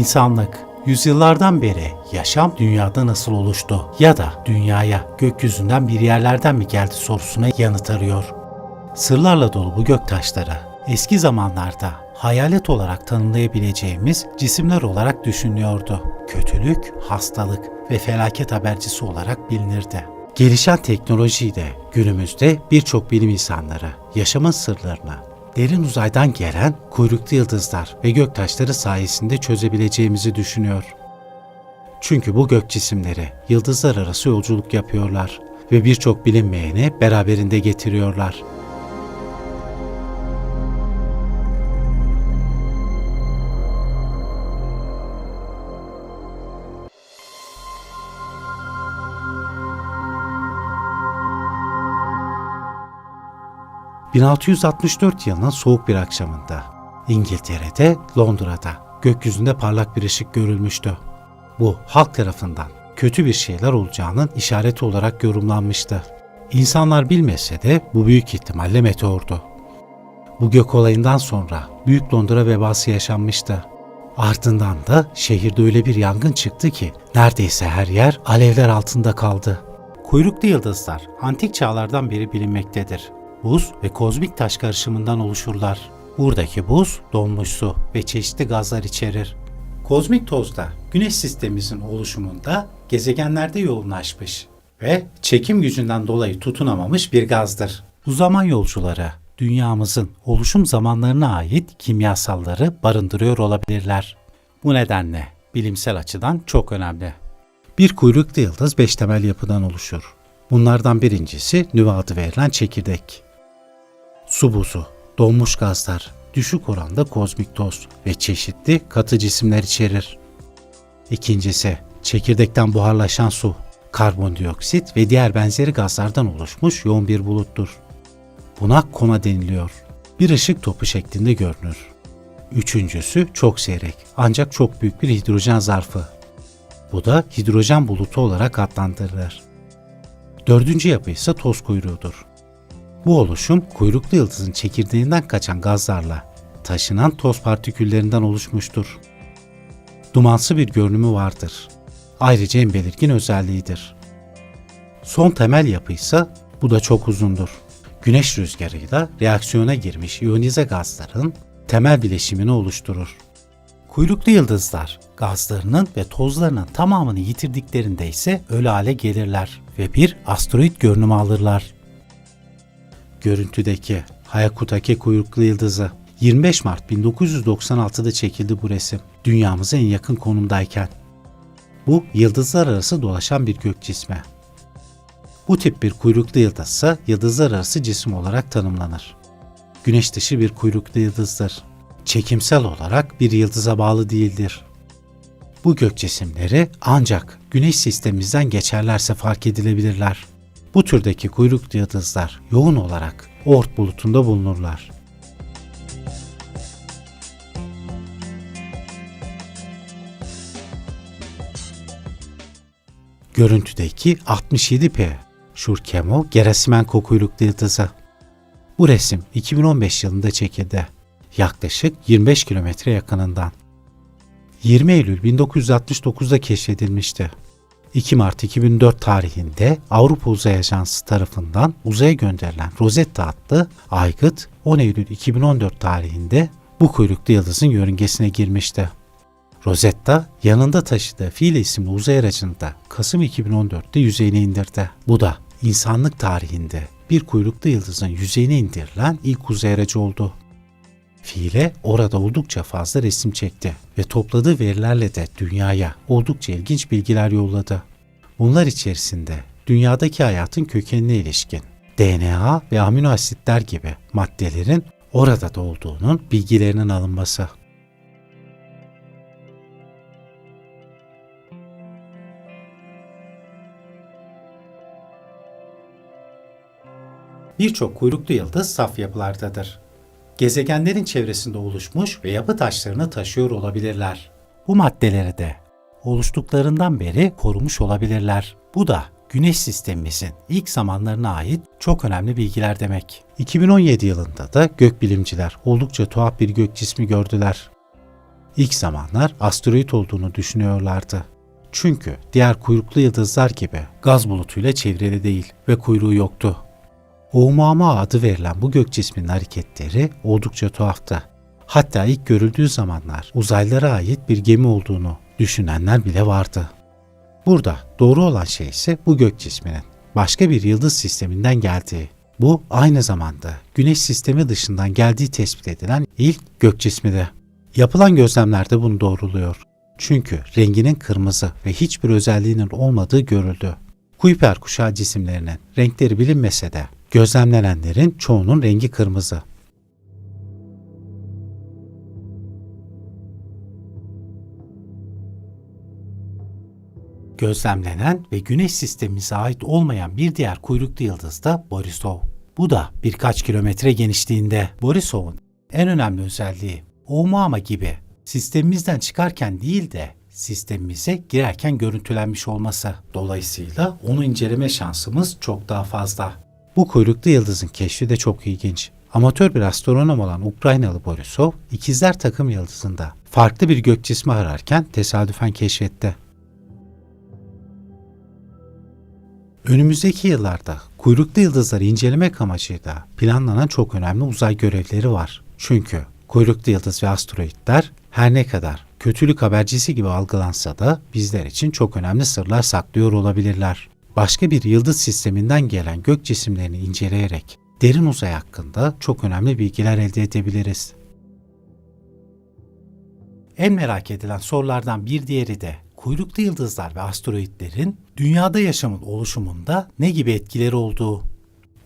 İnsanlık yüzyıllardan beri yaşam dünyada nasıl oluştu ya da dünyaya gökyüzünden bir yerlerden mi geldi sorusuna yanıt arıyor. Sırlarla dolu bu göktaşları eski zamanlarda hayalet olarak tanımlayabileceğimiz cisimler olarak düşünülüyordu. Kötülük, hastalık ve felaket habercisi olarak bilinirdi. Gelişen teknolojiyle günümüzde birçok bilim insanları yaşamın sırlarını derin uzaydan gelen kuyruklu yıldızlar ve göktaşları sayesinde çözebileceğimizi düşünüyor. Çünkü bu gök cisimleri yıldızlar arası yolculuk yapıyorlar ve birçok bilinmeyeni beraberinde getiriyorlar. ...1664 yılının soğuk bir akşamında... ...İngiltere'de, Londra'da... ...gökyüzünde parlak bir ışık görülmüştü. Bu halk tarafından kötü bir şeyler olacağının işareti olarak yorumlanmıştı. İnsanlar bilmese de bu büyük ihtimalle meteordu. Bu gök olayından sonra Büyük Londra vebası yaşanmıştı. Ardından da şehirde öyle bir yangın çıktı ki neredeyse her yer alevler altında kaldı. Kuyruklu yıldızlar antik çağlardan beri bilinmektedir. Buz ve kozmik taş karışımından oluşurlar. Buradaki buz donmuş su ve çeşitli gazlar içerir. Kozmik toz da güneş sistemimizin oluşumunda gezegenlerde yoğunlaşmış ve çekim gücünden dolayı tutunamamış bir gazdır. Bu zaman yolcuları dünyamızın oluşum zamanlarına ait kimyasalları barındırıyor olabilirler. Bu nedenle bilimsel açıdan çok önemli. Bir kuyruklu yıldız beş temel yapıdan oluşur. Bunlardan birincisi nüve adı verilen çekirdek. Su buzu, donmuş gazlar, düşük oranda kozmik toz ve çeşitli katı cisimler içerir. İkincisi, çekirdekten buharlaşan su, karbondioksit ve diğer benzeri gazlardan oluşmuş yoğun bir buluttur. Buna koma deniliyor. Bir ışık topu şeklinde görünür. Üçüncüsü çok seyrek ancak çok büyük bir hidrojen zarfı. Bu da hidrojen bulutu olarak adlandırılır. Dördüncü yapı ise toz kuyruğudur. Bu oluşum kuyruklu yıldızın çekirdeğinden kaçan gazlarla taşınan toz partiküllerinden oluşmuştur. Dumansı bir görünümü vardır. Ayrıca en belirgin özelliğidir. Son temel yapı ise bu da çok uzundur. Güneş rüzgarıyla reaksiyona girmiş iyonize gazların temel bileşimini oluşturur. Kuyruklu yıldızlar gazlarının ve tozlarının tamamını yitirdiklerinde ise ölü hale gelirler ve bir asteroid görünümü alırlar. Görüntüdeki Hayakutake kuyruklu yıldızı 25 Mart 1996'da çekildi bu resim. Dünyamıza en yakın konumdayken. Bu yıldızlar arası dolaşan bir gök cismi. Bu tip bir kuyruklu yıldız ise yıldızlar arası cisim olarak tanımlanır. Güneş dışı bir kuyruklu yıldızdır. Çekimsel olarak bir yıldıza bağlı değildir. Bu gök cisimleri ancak Güneş sistemimizden geçerlerse fark edilebilirler. Bu türdeki kuyruklu yıldızlar yoğun olarak Oort bulutunda bulunurlar. Görüntüdeki 67P Şurkemo Gerasimenko kuyruklu yıldızı. Bu resim 2015 yılında çekildi. Yaklaşık 25 kilometre yakınından. 20 Eylül 1969'da keşfedilmişti. 2 Mart 2004 tarihinde Avrupa Uzay Ajansı tarafından uzaya gönderilen Rosetta adlı aygıt 10 Eylül 2014 tarihinde bu kuyruklu yıldızın yörüngesine girmişti. Rosetta yanında taşıdığı Philae isimli uzay aracını da Kasım 2014'te yüzeyine indirdi. Bu da insanlık tarihinde bir kuyruklu yıldızın yüzeyine indirilen ilk uzay aracı oldu. Philae orada oldukça fazla resim çekti ve topladığı verilerle de dünyaya oldukça ilginç bilgiler yolladı. Bunlar içerisinde dünyadaki hayatın kökenine ilişkin DNA ve amino asitler gibi maddelerin orada da olduğunun bilgilerinin alınması. Birçok kuyruklu yıldız saf yapılardadır. Gezegenlerin çevresinde oluşmuş ve yapı taşlarını taşıyor olabilirler. Bu maddeleri de oluştuklarından beri korumuş olabilirler. Bu da Güneş sistemimizin ilk zamanlarına ait çok önemli bilgiler demek. 2017 yılında da gökbilimciler oldukça tuhaf bir gök cismi gördüler. İlk zamanlar asteroid olduğunu düşünüyorlardı. Çünkü diğer kuyruklu yıldızlar gibi gaz bulutuyla çevrili değil ve kuyruğu yoktu. Oumuamua adı verilen bu gök cisminin hareketleri oldukça tuhaftı. Hatta ilk görüldüğü zamanlar uzaylılara ait bir gemi olduğunu düşünenler bile vardı. Burada doğru olan şey ise bu gök cisminin başka bir yıldız sisteminden geldiği. Bu aynı zamanda Güneş sistemi dışından geldiği tespit edilen ilk gök cismidir. Yapılan gözlemlerde bunu doğruluyor. Çünkü renginin kırmızı ve hiçbir özelliğinin olmadığı görüldü. Kuiper kuşağı cisimlerinin renkleri bilinmese de gözlemlenenlerin çoğunun rengi kırmızı. Gözlemlenen ve Güneş sistemimize ait olmayan bir diğer kuyruklu yıldız da Borisov. Bu da birkaç kilometre genişliğinde. Borisov'un en önemli özelliği Oumuamua gibi sistemimizden çıkarken değil de sistemimize girerken görüntülenmiş olması. Dolayısıyla onu inceleme şansımız çok daha fazla. Bu kuyruklu yıldızın keşfi de çok ilginç. Amatör bir astronom olan Ukraynalı Borisov, ikizler takım yıldızında farklı bir gök cismi ararken tesadüfen keşfetti. Önümüzdeki yıllarda kuyruklu yıldızları incelemek amacıyla planlanan çok önemli uzay görevleri var. Çünkü kuyruklu yıldız ve asteroidler her ne kadar kötülük habercisi gibi algılansa da bizler için çok önemli sırlar saklıyor olabilirler. Başka bir yıldız sisteminden gelen gök cisimlerini inceleyerek derin uzay hakkında çok önemli bilgiler elde edebiliriz. En merak edilen sorulardan bir diğeri de kuyruklu yıldızlar ve asteroidlerin dünyada yaşamın oluşumunda ne gibi etkileri olduğu.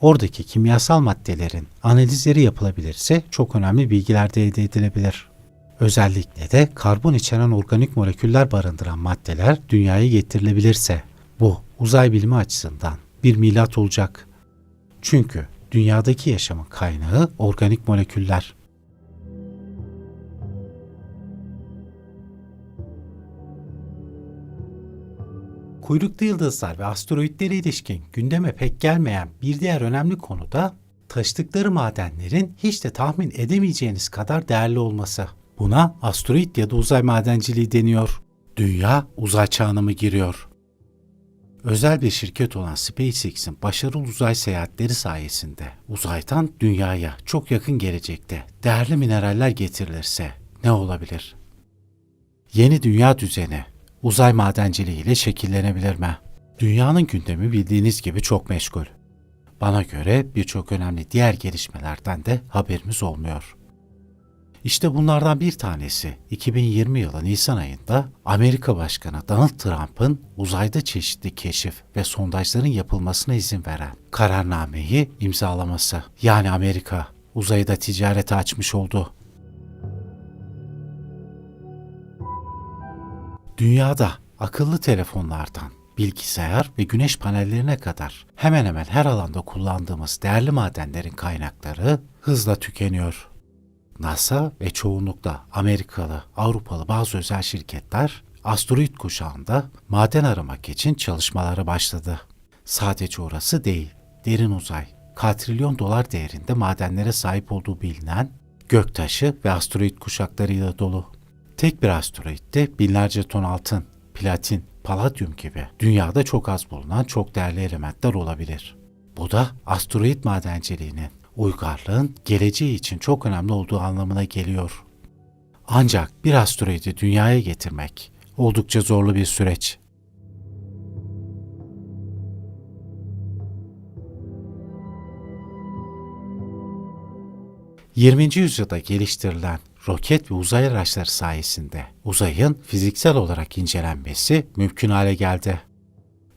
Oradaki kimyasal maddelerin analizleri yapılabilirse çok önemli bilgiler de elde edilebilir. Özellikle de karbon içeren organik moleküller barındıran maddeler dünyaya getirilebilirse bu uzay bilimi açısından bir milat olacak. Çünkü dünyadaki yaşamın kaynağı organik moleküller. Kuyruklu yıldızlar ve asteroidlere ilişkin gündeme pek gelmeyen bir diğer önemli konu da taşıdıkları madenlerin hiç de tahmin edemeyeceğiniz kadar değerli olması. Buna asteroid ya da uzay madenciliği deniyor. Dünya uzay çağına mı giriyor? Özel bir şirket olan SpaceX'in başarılı uzay seyahatleri sayesinde uzaydan dünyaya çok yakın gelecekte değerli mineraller getirilirse ne olabilir? Yeni dünya düzeni uzay madenciliği ile şekillenebilir mi? Dünyanın gündemi bildiğiniz gibi çok meşgul. Bana göre birçok önemli diğer gelişmelerden de haberimiz olmuyor. İşte bunlardan bir tanesi 2020 yılı Nisan ayında Amerika Başkanı Donald Trump'ın uzayda çeşitli keşif ve sondajların yapılmasına izin veren kararnameyi imzalaması. Yani Amerika uzayda ticarete açmış oldu. Dünyada akıllı telefonlardan bilgisayar ve güneş panellerine kadar hemen hemen her alanda kullandığımız değerli madenlerin kaynakları hızla tükeniyor. NASA ve çoğunlukla Amerikalı, Avrupalı bazı özel şirketler asteroid kuşağında maden aramak için çalışmalara başladı. Sadece orası değil, derin uzay, katrilyon dolar değerinde madenlere sahip olduğu bilinen göktaşı ve asteroid kuşaklarıyla dolu. Tek bir asteroidde binlerce ton altın, platin, paladyum gibi dünyada çok az bulunan çok değerli elementler olabilir. Bu da asteroid madenciliğinin uygarlığın geleceği için çok önemli olduğu anlamına geliyor. Ancak bir asteroidi dünyaya getirmek oldukça zorlu bir süreç. ...20. yüzyılda geliştirilen roket ve uzay araçları sayesinde uzayın fiziksel olarak incelenmesi mümkün hale geldi.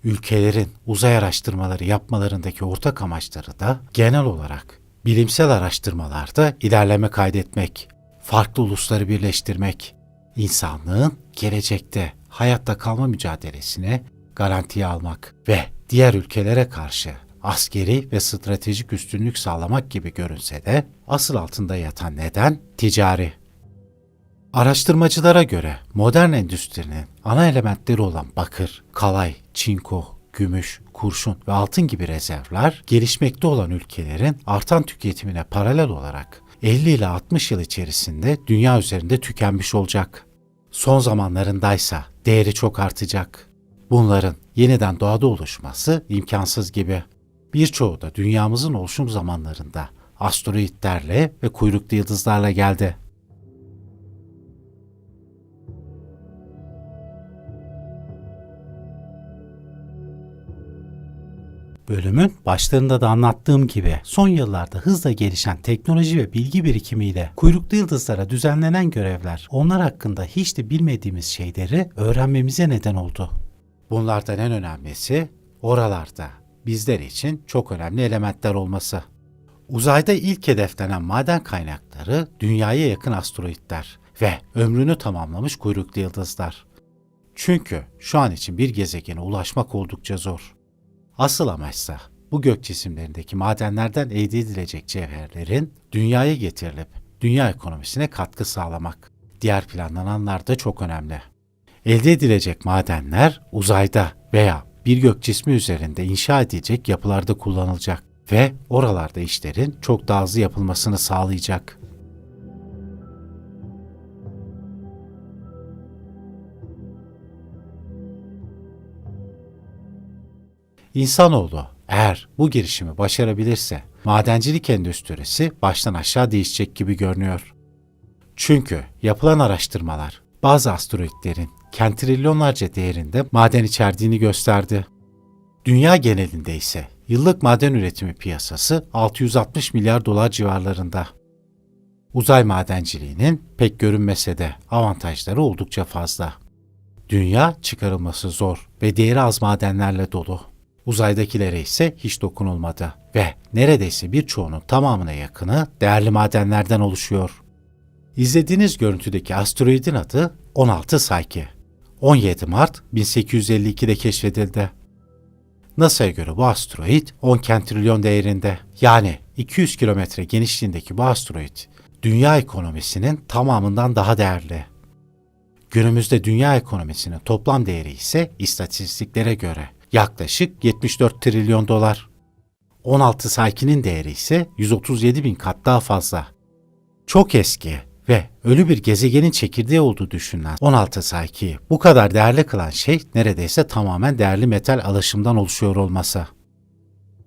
Ülkelerin uzay araştırmaları yapmalarındaki ortak amaçları da genel olarak bilimsel araştırmalarda ilerleme kaydetmek, farklı ulusları birleştirmek, insanlığın gelecekte hayatta kalma mücadelesine garantiye almak ve diğer ülkelere karşı askeri ve stratejik üstünlük sağlamak gibi görünse de asıl altında yatan neden ticari. Araştırmacılara göre modern endüstrinin ana elementleri olan bakır, kalay, çinko, gümüş, kurşun ve altın gibi rezervler gelişmekte olan ülkelerin artan tüketimine paralel olarak 50 ile 60 yıl içerisinde dünya üzerinde tükenmiş olacak. Son zamanlarındaysa değeri çok artacak. Bunların yeniden doğada oluşması imkansız gibi. Birçoğu da dünyamızın oluşum zamanlarında asteroitlerle ve kuyruklu yıldızlarla geldi. Bölümün başlarında da anlattığım gibi son yıllarda hızla gelişen teknoloji ve bilgi birikimiyle kuyruklu yıldızlara düzenlenen görevler onlar hakkında hiç de bilmediğimiz şeyleri öğrenmemize neden oldu. Bunlardan en önemlisi oralarda bizler için çok önemli elementler olması. Uzayda ilk hedeflenen maden kaynakları dünyaya yakın asteroitler ve ömrünü tamamlamış kuyruklu yıldızlar. Çünkü şu an için bir gezegene ulaşmak oldukça zor. Asıl amaçsa bu gök cisimlerindeki madenlerden elde edilecek cevherlerin dünyaya getirilip dünya ekonomisine katkı sağlamak. Diğer planlananlar da çok önemli. Elde edilecek madenler uzayda veya bir gök cismi üzerinde inşa edilecek yapılarda kullanılacak ve oralarda işlerin çok daha hızlı yapılmasını sağlayacak. İnsanoğlu eğer bu girişimi başarabilirse madencilik endüstrisi baştan aşağı değişecek gibi görünüyor. Çünkü yapılan araştırmalar bazı asteroitlerin kentrilyonlarca değerinde maden içerdiğini gösterdi. Dünya genelinde ise yıllık maden üretimi piyasası 660 milyar dolar civarlarında. Uzay madenciliğinin pek görünmese de avantajları oldukça fazla. Dünya çıkarılması zor ve değeri az madenlerle dolu. Uzaydakilere ise hiç dokunulmadı ve neredeyse birçoğunun tamamına yakını değerli madenlerden oluşuyor. İzlediğiniz görüntüdeki asteroidin adı 16 Psyche. 17 Mart 1852'de keşfedildi. NASA'ya göre bu asteroid 10 kentrilyon değerinde. Yani 200 kilometre genişliğindeki bu asteroid dünya ekonomisinin tamamından daha değerli. Günümüzde dünya ekonomisinin toplam değeri ise istatistiklere göre yaklaşık 74 trilyon dolar. 16 Psyche'nin değeri ise 137 bin kat daha fazla. Çok eski ve ölü bir gezegenin çekirdeği olduğu düşünülen 16 Psyche'yi bu kadar değerli kılan şey neredeyse tamamen değerli metal alaşımdan oluşuyor olması.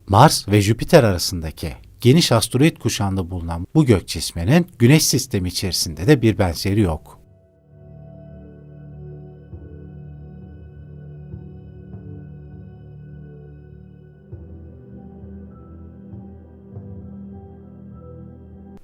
Mars ve Jüpiter arasındaki geniş asteroid kuşağında bulunan bu gök cisminin Güneş sistemi içerisinde de bir benzeri yok.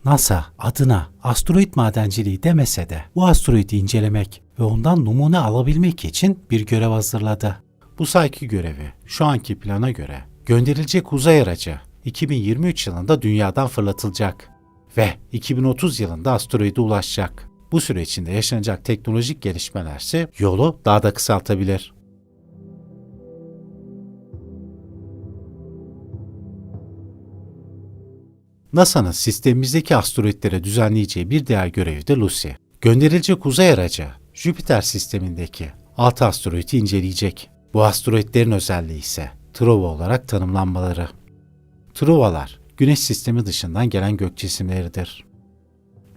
NASA adına asteroid madenciliği demese de bu asteroidi incelemek ve ondan numune alabilmek için bir görev hazırladı. Bu sayki görevi şu anki plana göre gönderilecek uzay aracı 2023 yılında dünyadan fırlatılacak ve 2030 yılında asteroide ulaşacak. Bu süre içinde yaşanacak teknolojik gelişmelerse yolu daha da kısaltabilir. NASA'nın sistemimizdeki asteroidlere düzenleyeceği bir diğer görevi de Lucy. Gönderilecek uzay aracı Jüpiter sistemindeki 6 asteroidi inceleyecek. Bu asteroidlerin özelliği ise trova olarak tanımlanmaları. Trovalar, Güneş sistemi dışından gelen gök cisimleridir.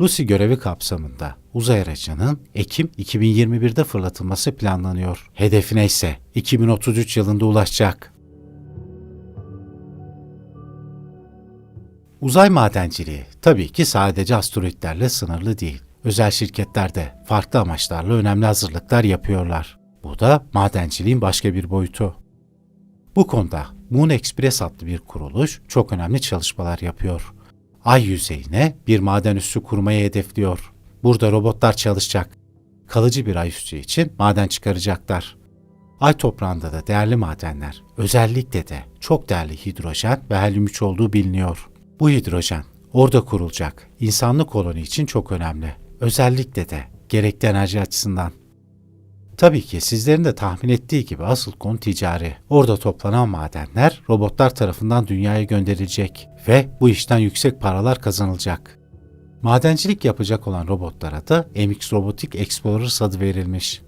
Lucy görevi kapsamında uzay aracının Ekim 2021'de fırlatılması planlanıyor. Hedefine ise 2033 yılında ulaşacak. Uzay madenciliği tabii ki sadece asteroitlerle sınırlı değil. Özel şirketler de farklı amaçlarla önemli hazırlıklar yapıyorlar. Bu da madenciliğin başka bir boyutu. Bu konuda Moon Express adlı bir kuruluş çok önemli çalışmalar yapıyor. Ay yüzeyine bir maden üssü kurmayı hedefliyor. Burada robotlar çalışacak. Kalıcı bir ay üssü için maden çıkaracaklar. Ay toprağında da değerli madenler, özellikle de çok değerli hidrojen ve helyum 3 olduğu biliniyor. Bu hidrojen orada kurulacak insanlık koloni için çok önemli. Özellikle de gerekli enerji açısından. Tabii ki sizlerin de tahmin ettiği gibi asıl konu ticari. Orada toplanan madenler robotlar tarafından dünyaya gönderilecek ve bu işten yüksek paralar kazanılacak. Madencilik yapacak olan robotlara da MX Robotic Explorer adı verilmiş.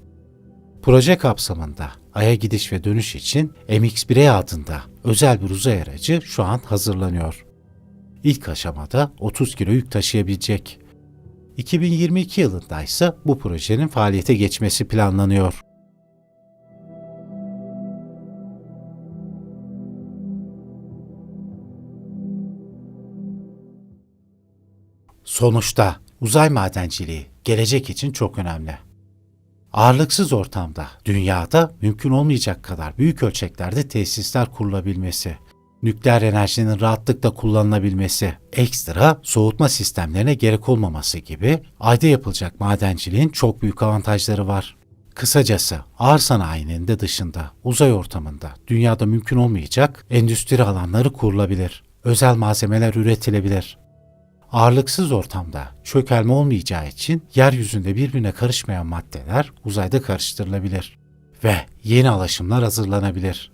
Proje kapsamında Ay'a gidiş ve dönüş için MX-1A adında özel bir uzay aracı şu an hazırlanıyor. İlk aşamada 30 kilo yük taşıyabilecek. 2022 yılında ise bu projenin faaliyete geçmesi planlanıyor. Sonuçta uzay madenciliği gelecek için çok önemli. Ağırlıksız ortamda dünyada mümkün olmayacak kadar büyük ölçeklerde tesisler kurulabilmesi, nükleer enerjinin rahatlıkla kullanılabilmesi, ekstra soğutma sistemlerine gerek olmaması gibi ayda yapılacak madenciliğin çok büyük avantajları var. Kısacası ağır sanayinin de dışında uzay ortamında dünyada mümkün olmayacak endüstri alanları kurulabilir. Özel malzemeler üretilebilir. Ağırlıksız ortamda çökelme olmayacağı için yeryüzünde birbirine karışmayan maddeler uzayda karıştırılabilir ve yeni alaşımlar hazırlanabilir.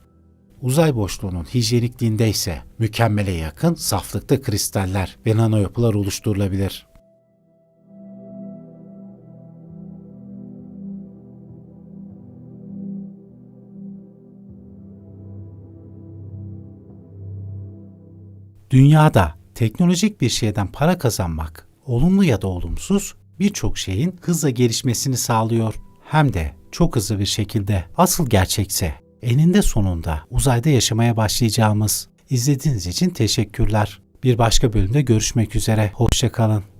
Uzay boşluğunun hijyenikliğinde ise mükemmele yakın saflıkta kristaller ve nano yapılar oluşturulabilir. Dünyada teknolojik bir şeyden para kazanmak, olumlu ya da olumsuz birçok şeyin hızla gelişmesini sağlıyor. Hem de çok hızlı bir şekilde. Asıl gerçekse eninde sonunda uzayda yaşamaya başlayacağımız. İzlediğiniz için teşekkürler. Bir başka bölümde görüşmek üzere. Hoşçakalın.